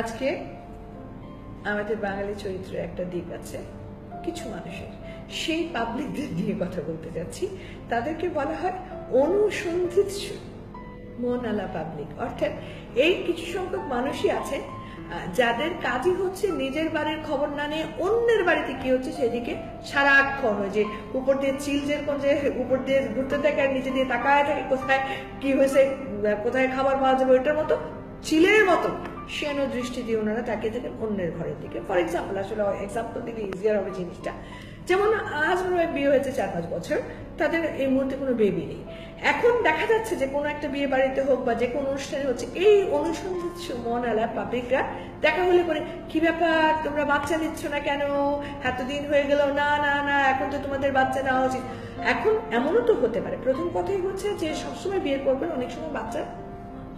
আজকে আমাদের বাঙালি চরিত্রে একটা দিক আছে, কিছু মানুষের। সেই পাবলিকদের নিয়ে কথা বলতে যাচ্ছি। তাদেরকে বলা হয় অনুসন্ধিৎস মনালা পাবলিক অর্থাৎ এই কিছু সংখ্যক মানুষই আছে যাদের কাজই হচ্ছে নিজের বাড়ির খবর না নিয়ে অন্যের বাড়িতে কি হচ্ছে সেদিকে সারাক্ষণ যে উপর দিয়ে চিল যে উপর দিয়ে ঘুরতে থাকে আর নিচে দিয়ে তাকায় থাকে, কোথায় কি হয়েছে, কোথায় খাবার পাওয়া যাবে ওইটার মতো, চিলের মতো সেন দৃষ্টি দিয়ে ওনারা তাকিয়ে থাকেন অন্যের ঘরের দিকে। ফর এক্সাম্পল আসলে এক্সাম্পল দিলে ইজিয়ার হবে জিনিসটা। যেমন হাজব্যান্ড ওয়াইফ বিয়ে হয়েছে চার পাঁচ বছর, তাদের এই মুহূর্তে কোনো বেবি নেই। এখন দেখা যাচ্ছে যে কোনো একটা বিয়ে বাড়িতে হোক বা যে কোনো অনুষ্ঠানে হচ্ছে, এই অনুসন্ধান মনালা পাবলিকরা দেখা হলে করে কি ব্যাপার? তোমরা বাচ্চা নিচ্ছ না কেন? এতদিন হয়ে গেল, না না না, এখন তো তোমাদের বাচ্চা নেওয়া উচিত। এখন এমনও তো হতে পারে। প্রথম কথাই হচ্ছে যে সবসময় বিয়ে করবেন, অনেক সময় বাচ্চা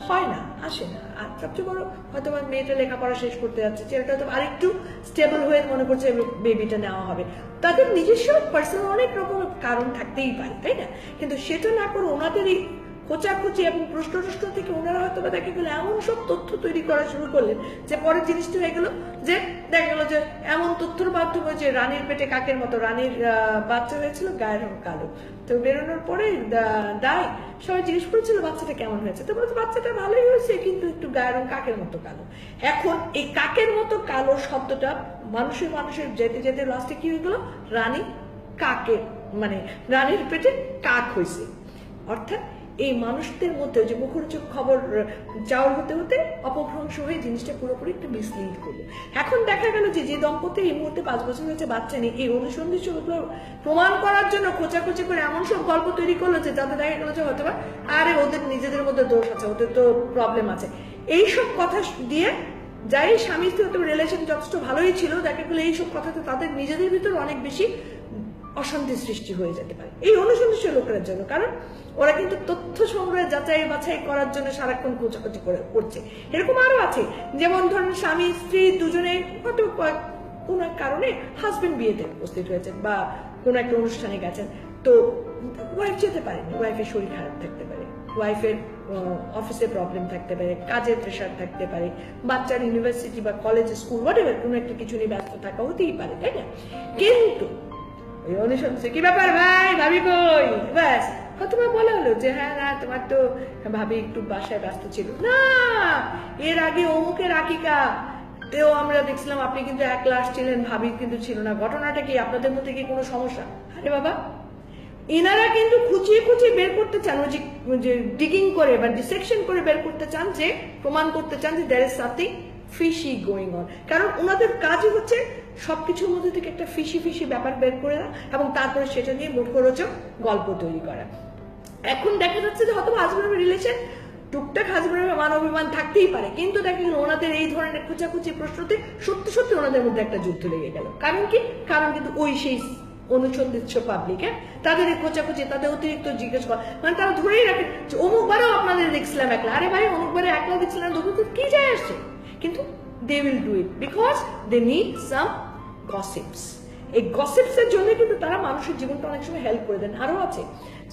হয় না, আসে না। আর সবচেয়ে বড় হয়তো আমার মেয়েটা লেখাপড়া শেষ করতে যাচ্ছে, ছেলেটা হয়তো আরেকটু স্টেবল হয়ে মনে করছে বেবিটা নেওয়া হবে। তাদের নিজস্ব পার্সোনাল অনেক রকম কারণ থাকতেই পারে, তাই না? কিন্তু সেটা না করে ওনাদের এই খোঁচাখুচি এবং প্রশ্ন টশ্ন থেকে ওনারা হয়তো বা দেখা গেলো এমন সব তথ্য তৈরি করা শুরু করলেন যে পরের জিনিসটা হয়ে গেল যে দেখা গেলো যে এমন তথ্যের মাধ্যমে যে রানীর পেটে কাকের মতো রানীর বাচ্চা হয়েছিল, গায়ের রং কালো। তো বেরোনোর পরে দায় সবাই জিজ্ঞেস করেছিল, বাচ্চাটা কেমন হয়েছে? তো বলছে, বাচ্চাটা ভালোই হয়েছে, কিন্তু একটু গায়ের রং কাকের মতো কালো। এখন এই কাকের মতো কালো শব্দটা মানুষের মানুষের যেতে যেতে লাস্টে কি হয়ে গেল? রানী কাকে মানে রানীর পেটে কাক হয়েছে। অর্থাৎ এই মানুষদের মধ্যে যে মুখরোচক খবর চাউর হতে হতে অপভ্রংশ হয়ে জিনিসটা পুরোপুরি একটু মিসলিড করল। এখন দেখা গেল যে যে দম্পতি এই মুহূর্তে পাঁচ বছর হয়েছে বাচ্চা নেই এই অনুসন্ধিৎসগুলো প্রমাণ করার জন্য খোঁচাখুচি করে এমন সব গল্প তৈরি করল যে যাতে দেখা গেলো যে হয়তো বা আরে ওদের নিজেদের মধ্যে দোষ আছে, ওদের তো প্রবলেম আছে। এইসব কথা দিয়ে যাই স্বামী স্ত্রী রিলেশন যথেষ্ট ভালোই ছিল, দেখা গেলো এইসব কথাতে তাদের নিজেদের ভিতর অনেক বেশি অশান্তি সৃষ্টি হয়ে যেতে পারে। এই অনুসন্ধিত লোকের জন্য, কারণ ওরা কিন্তু তথ্য সংগ্রহে, যাচাই বাছাই করার জন্য সারাক্ষণ খোঁচাখুচি করে করছে। এরকম আরও আছে, যেমন ধরুন স্বামী, স্ত্রী দুজনে হয়তো কোনো এক কারণে হাজবেন্ড বিয়েতে উপস্থিত হয়েছেন বা কোনো একটা অনুষ্ঠানে গেছেন। তো ওয়াইফ যেতে পারেনি ওয়াইফের শরীর খারাপ থাকতে পারে ওয়াইফের অফিসে প্রবলেম থাকতে পারে কাজের প্রেশার থাকতে পারে, বাচ্চার ইউনিভার্সিটি বা কলেজ স্কুল হোয়াট এভার কোনো একটা কিছু নিয়ে ব্যস্ত থাকা হতেই পারে, তাই না? কিন্তু কি ব্যাপার ভাই? ভাবি কই? ব্যাস। তোমার হলো যে হ্যাঁ না, তোমার তো ভাবি একটু বাসায় ব্যস্ত ছিল। না, এর আগে অমুকের আকিকা তেও আমরা দেখছিলাম আপনি কিন্তু ভাবি কিন্তু ছিল না। ঘটনাটা কি আপনাদের মধ্যে কি কোনো সমস্যা? আরে বাবা, এনারা কিন্তু খুঁচিয়ে খুঁচিয়ে বের করতে চান, ওই যে- ডিগিং করে বা ডিসেকশন করে বের করতে চান যে, প্রমাণ করতে চান যে there is something fishy going on কারণ ওনাদের কাজই হচ্ছে সবকিছুর মধ্যে থেকে একটা ফিশি ফিশি ব্যাপার বের করে দেওয়া এবং তারপরে সেটা নিয়ে মুখরোচক গল্প তৈরি করা। এখন দেখা যাচ্ছে যে হয়তো হাজব্যান্ড রিলেশন টুকটাক হাজব্যান্ডের মান অভিমান থাকতেই পারে, কিন্তু দেখা গেল ওনাদের এই ধরনের খোঁচাখুচি প্রশ্নতে সত্যি সত্যি ওনাদের মধ্যে একটা যুদ্ধ লেগে গেল। কারণ কি? কারণ কিন্তু ওই সেই পাবলিকে তাদের খোঁচাখুচি, তাদের অতিরিক্ত জিজ্ঞেস করা। মানে তারা ধরেই রাখে অমুকবারেও আপনাদের দেখছিলাম একলা। আরে ভাই অমুকবারে একলা দেখছিলাম তো কি যায় আসছে? কিন্তু they will do it because they need some gossips. এই গসিপস এর জন্য কিন্তু তারা মানুষের জীবনটা অনেক সময় হেল্প করে দেন। আরও আছে,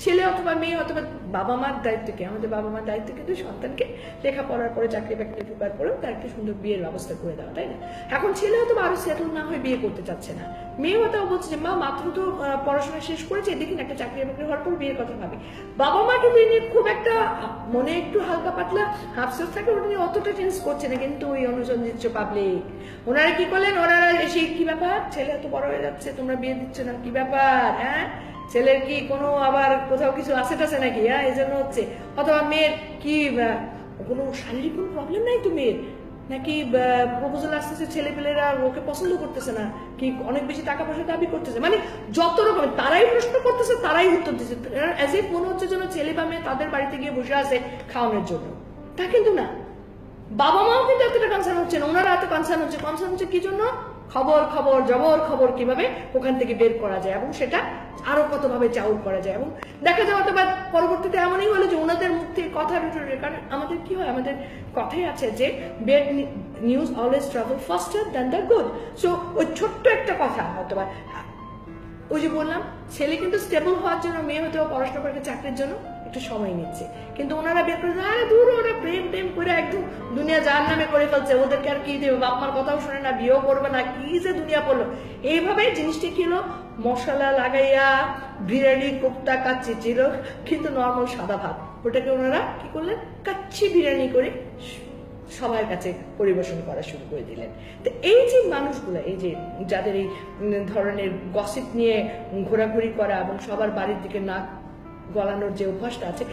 ছেলে অথবা মেয়ে অথবা বাবা মার দায়িত্ব কি আমাদের বাবা মার দায়িত্ব কিন্তু সন্তানকে লেখাপড়ার পরে, চাকরি বাকরি ঢোকার পরেও তার একটা সুন্দর বিয়ের ব্যবস্থা করে দেওয়া, তাই না? এখন ছেলে হয়তো আরও সেটেল না হয়ে বিয়ে করতে চাচ্ছে না। মেয়ে হয়তো বলছে যে, মা, মাত্র তো পড়াশোনা শেষ করেছে দেখি একটা চাকরি বাকরি হওয়ার পর বিয়ের কথা ভাবি। বাবা মা কিন্তু নিয়ে খুব একটা, মনে একটু হালকা পাতলা হাফসোস থাকে, ওটা নিয়ে অতটা চেঞ্জ করছে না, কিন্তু ওই অনুসন্ধিত পাবলিক ওনারা কি করলেন? ওনারা এসে কি ব্যাপার? ছেলে এত বড় হয়ে যাচ্ছে, তোমরা বিয়ে দিচ্ছ না, কি ব্যাপার হ্যাঁ? ছেলের কি কোনো আবার কোথাও কিছু আছে টাছে নাকি হ্যাঁ? এই জন্য হচ্ছে। অথবা মেয়ের কি কোনো শারীরিক কোনো প্রবলেম নাই তো মেয়ের? নাকি প্রপোজাল আসতেছে ছেলে পেলেরা ওকে পছন্দ করতেছে না, কি অনেক বেশি টাকা পয়সা দাবি করতেছে? মানে যত রকম তারাই প্রশ্ন করতেছে, তারাই উত্তর দিচ্ছে। অ্যাজ ইফ মনে হচ্ছে যেন ছেলে বা মেয়ে তাদের বাড়িতে গিয়ে বসে আছে খাওয়ানোর জন্য। তা কিন্তু না। বাবা মাও কিন্তু এতটা কনসার্ন হচ্ছে না, ওনারা এত কনসার্ন হচ্ছে। কনসার্ন হচ্ছে কি জন্য? খবর খবর, জবর, খবর কীভাবে ওখান থেকে বের করা যায় এবং সেটা আরও কতভাবে চাউর করা যায় এবং দেখা যায় অথবা পরবর্তীতে এমনই হলো যে ওনাদের মুখ কথা বেরোবে কারণ আমাদের কি হয়, আমাদের কথাই আছে যে bad news always travel faster than the good so ওই ছোট্ট একটা কথা অথবা ওই যে বললাম, ছেলে কিন্তু স্টেবল হওয়ার জন্য, মেয়ে হয়তো পড়াশোনা করে চাকরির জন্য একটু সময় নিচ্ছে। কিন্তু ওনারা বের করে আরে দূর, ওরা প্রেম টেম করে একদম দুনিয়া যার নামে করে ফেলছে। ওদেরকে আর কি দেবে? বাপ মার কথাও শোনে না, বিয়েও করবে না, কি যে দুনিয়া পড়ল? এইভাবে জিনিসটি কি হলো? মশলা লাগাইয়া বিরিয়ানি, কোপ্তা, কাচ্চি ছিল, কিন্তু নর্মাল সাদা ভাত। ওটাকে ওনারা কি করলেন? কাচ্চি বিরিয়ানি করে সবার কাছে পরিবেশন করা শুরু করে দিলেন। তো এই যে মানুষগুলো, এই যে যাদের এই ধরনের গসিপ নিয়ে ঘোরাঘুরি করা এবং সবার বাড়ির দিকে নাক গলানোর যে অভ্যাসটা আছে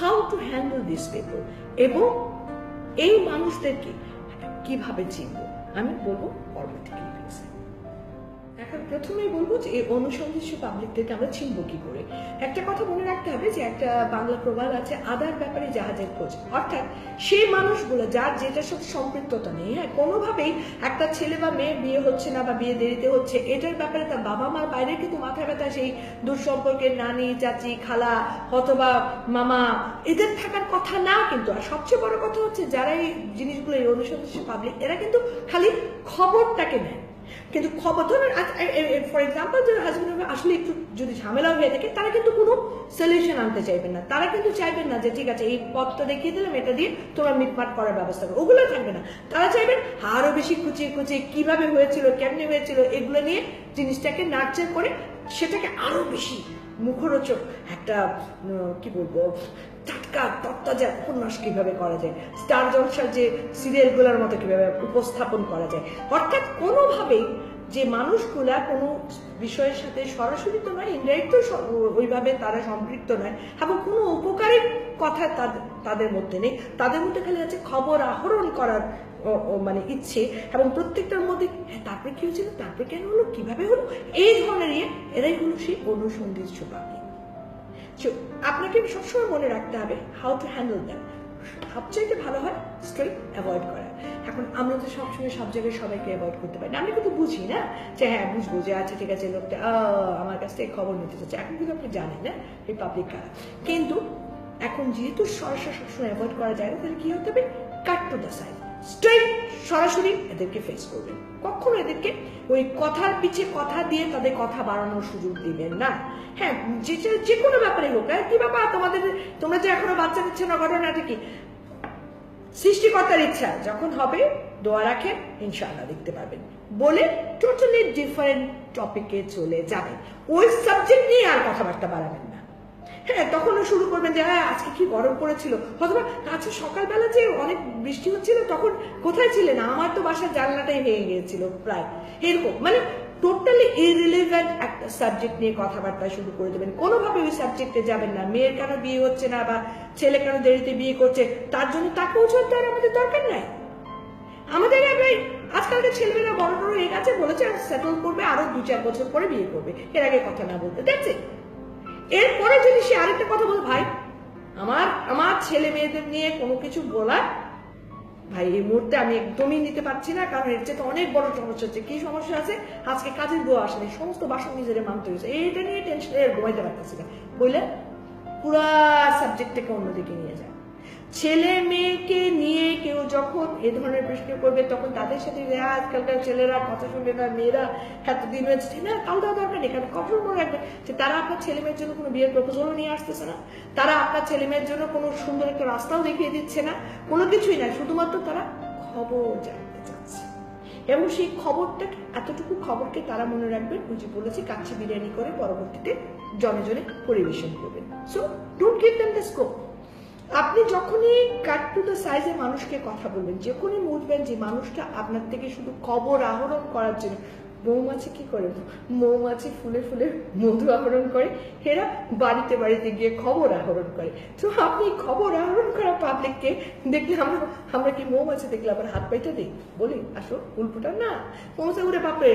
how to handle this people এবং এই মানুষদেরকে কীভাবে চিনব? আমি বলব পরবর্তী প্রথমেই বলব যে এই পাবলিকদেরকে আমরা চিনব কি করে। একটা কথা মনে রাখতে হবে যে একটা বাংলা প্রবাদ আছে, আদার ব্যাপারে জাহাজের খোঁজ। অর্থাৎ সেই মানুষগুলো যার যেটার সাথে সম্পৃক্ততা নেই হ্যাঁ কোনোভাবেই একটা ছেলে বা মেয়ে বিয়ে হচ্ছে না বা বিয়ে দেরিতে হচ্ছে, এটার ব্যাপারে তার বাবা মার বাইরে কিন্তু মাথা ব্যথা, সেই দূর সম্পর্কের নানি, চাচি, খালা, অথবা মামা, এদের থাকার কথা না কিন্তু, আর সবচেয়ে বড় কথা হচ্ছে যারা এই জিনিসগুলো, এই অনুসন্ধিৎস পাবলিক এরা কিন্তু খালি খবরটাকে নেয়। কিন্তু খবর ফর এক্সাম্পল যে হাজবেন্ড আসলে একটু যদি ঝামেলা হয়ে থাকে, তারা কিন্তু কোনো সলিউশন আনতে চাইবেন না। তারা কিন্তু চাইবেন না যে, ঠিক আছে, এই পথটা দেখিয়ে দিলাম, এটা দিয়ে তোমরা মিটমাট করার ব্যবস্থা করো। ওগুলো থাকবে না। তারা চাইবেন আরও বেশি খুঁচিয়ে খুঁচিয়ে কীভাবে হয়েছিল, কেমনে হয়েছিল, এগুলো নিয়ে জিনিসটাকে নার্চার করে সেটাকে আরও বেশি মুখরোচক একটা কি বলব টাটকা তত্তাজা উপন্যাস কীভাবে করা যায়? স্টার জলসার যে সিরিয়ালগুলোর মতো কীভাবে উপস্থাপন করা যায়? অর্থাৎ কোনোভাবেই যে মানুষগুলা কোনো বিষয়ের সাথে সরাসরি তো নয় ইনডাইরেক্ট তো ওইভাবে তারা সম্পৃক্ত নয় এবং কোনো উপকারী কথা তাদের মধ্যে নেই। তাদের মধ্যে খালি আছে খবর আহরণ করার মানে ইচ্ছে এবং প্রত্যেকটার মধ্যে হ্যাঁ তারপরে কি হয়েছিল? তারপরে কেন হলো? কীভাবে হলো? এই ধরনের ইয়ে এরাই হলো সেই অনুসন্ধিৎস So, আপনাকে সবসময় মনে রাখতে হবে হাউ টু হ্যান্ডেল দ্যাম সবচাইতে ভালো হয় স্ট্রেট অ্যাভয়েড করা। এখন আমরা তো সবসময় সব জায়গায় সবাইকে অ্যাভয়েড করতে পারি না। কিন্তু বুঝি, না? যে হ্যাঁ বুঝব যে আচ্ছা ঠিক আছে, লোকটা আমার কাছ থেকে খবর নিতে চাচ্ছে। এখন কিন্তু আপনি জানেন, না? এই পাবলিক কারা। কিন্তু এখন যেহেতু সরাসরি সবসময় অ্যাভয়েড করা যায় না, তাহলে কি হতে হবে? Cut to the side straight সরাসরি এদেরকে ফেস করবেন কখনো এদেরকে ওই কথার পিছে কথা দিয়ে তাদের কথা বাড়ানোর সুযোগ দিবেন না। হ্যাঁ যে যে- যে কোনো ব্যাপারে হোক হ্যাঁ, কি বাবা তোমাদের তোমরা যে এখনও বাচ্চা দিচ্ছ না ঘটনাটা কি? সৃষ্টিকর্তার ইচ্ছা যখন হবে দোয়া রাখেন ইনশাআল্লাহ দেখতে পাবেন বলে টোটালি ডিফারেন্ট টপিকে চলে যাবেন ওই সাবজেক্ট নিয়ে আর কথাবার্তা বাড়াবেন না। হ্যাঁ তখনও শুরু করবেন যে হ্যাঁ আজকে কি গরম পড়েছিল। অথবা আজকে সকালবেলা যে অনেক বৃষ্টি হচ্ছিল, তখন কোথায় ছিলেন? আমার তো বাসার জানলাটাই ভেঙে গিয়েছিল প্রায়। এরকম মানে টোটালি ইরিলেভেন্ট একটা সাবজেক্ট নিয়ে কথাবার্তা শুরু করে দেবেন। কোনোভাবে ওই সাবজেক্টে যাবেন না। মেয়ের কেন বিয়ে হচ্ছে না বা ছেলে কেন দেরিতে বিয়ে করছে, তার জন্য তাকেও চলতে আর আমাদের দরকার নাই। আমাদের আমরা আজকালকার ছেলেমেয়েরা বড় বড় হয়ে গেছে, বলেছে সেটেল করবে, আরও দু চার বছর পরে বিয়ে করবে। এর আগে কথা না বলতে দেখছে এরপরে যদি সে আরেকটা কথা বল, ভাই, আমার আমার ছেলে মেয়েদের নিয়ে কোনো কিছু বলার, ভাই, এই মুহূর্তে আমি একদমই নিতে পারছি না, কারণ এর চেয়ে তো অনেক বড় সমস্যা হচ্ছে। কি সমস্যা আছে? আজকে কাজের বউ আসেনি সমস্ত বাসন নিজের মানতে হয়েছে। এইটা নিয়ে টেনশন ঘুমাইতে পারতেছি না। বললে পুরা সাবজেক্টটাকে অন্যদিকে নিয়ে যায়। ছেলে মেয়েকে নিয়ে কেউ যখন এ ধরনের প্রশ্ন করবে তখন তাদের সাথে যে, আজকালকার ছেলেরা কথা শুনবে না মেয়েরা এতদিন হয়েছে না তাও দেওয়া দরকার নেই কারণ কখন মনে রাখবে যে তারা আপনার ছেলে মেয়ের জন্য কোনো বিয়ের প্রপোজালও নিয়ে আসতেছে না? তারা আপনার ছেলে মেয়ের জন্য কোনো সুন্দর একটা রাস্তাও দেখিয়ে দিচ্ছে না? কোনো কিছুই না শুধুমাত্র তারা খবর জানতে চাচ্ছে। এবং সেই খবরটাকে এতটুকু খবরকে তারা মনে রাখবেন যে বলেছি কাচ্চি বিরিয়ানি করে পরবর্তীতে জনে জনে পরিবেশন করবেন। So don't give them the scope আপনি যখনই কাট টু দ্য সাইজে মানুষকে কথা বলবেন যখনই বুঝবেন যে মানুষটা আপনার থেকে শুধু খবর আহরণ করার জন্য, মৌমাছি কি করে? মৌমাছি ফুলে ফুলে মধু আহরণ করে, এরা বাড়িতে বাড়িতে গিয়ে খবর আহরণ করে। তো আপনি খবর আহরণ করা পাবলিককে দেখলে আমরা আমরা কি মৌমাছি দেখলে আবার হাত পাইতে দিই? বলি, আসো, উল্টোটা না। মৌমাছি উড়ে বাপরে,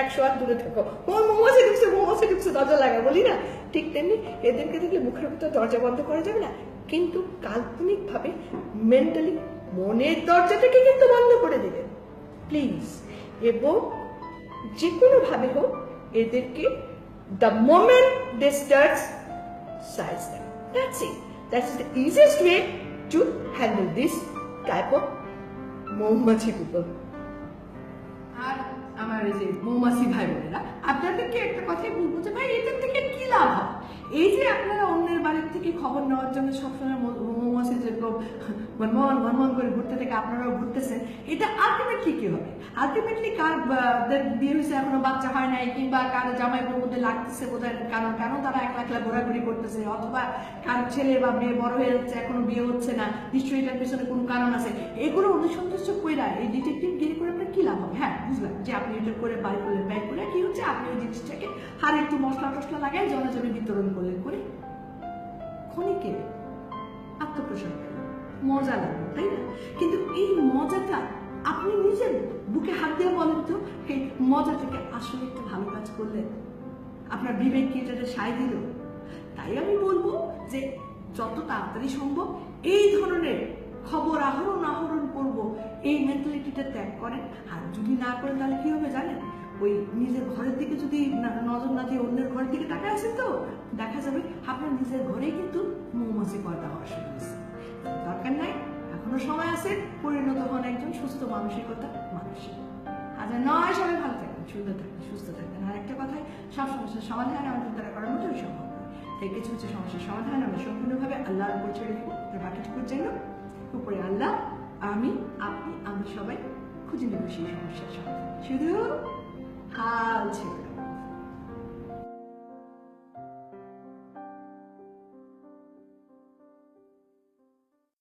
একশো হাত দূরে থাকো। মৌমাছি ঢুকছে মৌমাছি ঢুকছে, দরজা লাগা বলি না, ঠিক তেমনি এদেরকে দেখলে মুখের ভিতর দরজা বন্ধ করা যাবে না? কিন্তু কাল্পনিকভাবে মেন্টালি মনের দরজাটাকে কিন্তু বন্ধ করে দেবেন প্লিজ এবং যে কোনো ভাবে হোক, এদেরকে the moment they starts size then that's it that's the easiest way to handle this type of মৌমাছি পিপল যে ভাই বোনেরা আপনাদেরকে একটা কথাই বলব যে, ভাই, এদের থেকে কি লাভ হয়? এই যে আপনারা অন্যের বাড়ির থেকে খবর নেওয়ার জন্য সবসময় যেরকম করে ঘুরতে থেকে, আপনারাও ঘুরতেছেন, এটা আলটিমেটলি কি হবে? আলটিমেটলি কার বিয়ে হয়েছে এখনও, বাচ্চা হয় নাই, কিংবা কার জামাই মধ্যে লাগতেছে বোধহয় কারণ কেন তারা একলা একলা ঘোরাঘুরি করতেছে, অথবা কার ছেলে বা মেয়ে বড় হয়ে যাচ্ছে, এখনও বিয়ে হচ্ছে না, নিশ্চয়ই এটার পেছনে কোনো কারণ আছে? এগুলো অনুসন্ধিষ্ট কইরা এই ডিটেকটিভ গিরি করে কি লাভ হবে? হ্যাঁ বুঝলাম যে আপনি এটা করে বাই করলেন বাই করে কি হচ্ছে? আপনি ওই জিনিসটাকে আর একটু মশলা টসলা লাগাই জনে জনে বিতরণ করলেন করে। ক্ষণিকে আত্মপ্রসাদ মজা লাগল, তাই না? কিন্তু এই মজাটা আপনি নিজের বুকে হাত দিয়ে বলেন তো, এই মজা থেকে আসলে একটু ভালো কাজ করলেন আপনার বিবেক কি এটাতে সায় দিল? তাই আমি বলব যে যত তাড়াতাড়ি সম্ভব এই ধরনের খবর আহরণ আহরণ করব। এই মেন্টালিটিটা ত্যাগ করেন। আর যদি না করেন, তাহলে কি হবে জানেন? ওই নিজের ঘরের দিকে যদি নজর না দিয়ে অন্যের ঘরের দিকে তাকায় আছেন তো, দেখা যাবে আপনার নিজের ঘরেই কিন্তু মৌমাছি পয়দা হওয়া শুরু হয়েছে। দরকার নাই, এখনও সময় আছে, পরিণত হন একজন সুস্থ মানসিকতা মানুষের আচ্ছা নয় সবাই ভালো থাকবেন, সুন্দর থাকবেন, সুস্থ থাকবেন। আর একটা কথাই, সব সমস্যার সমাধান আমাদের দ্বারা করার মতোই সম্ভব তাই কিছু কিছু সমস্যার সমাধান আমরা সম্পূর্ণভাবে আল্লাহর উপর ছেড়ে দিব। আর বাকিটুকুর জন্য উপরে আল্লাহ আমি আপনি আমি সবাই খুঁজে নেব সেই সমস্যার সমাধান। শুধু হাল ছেড়ে।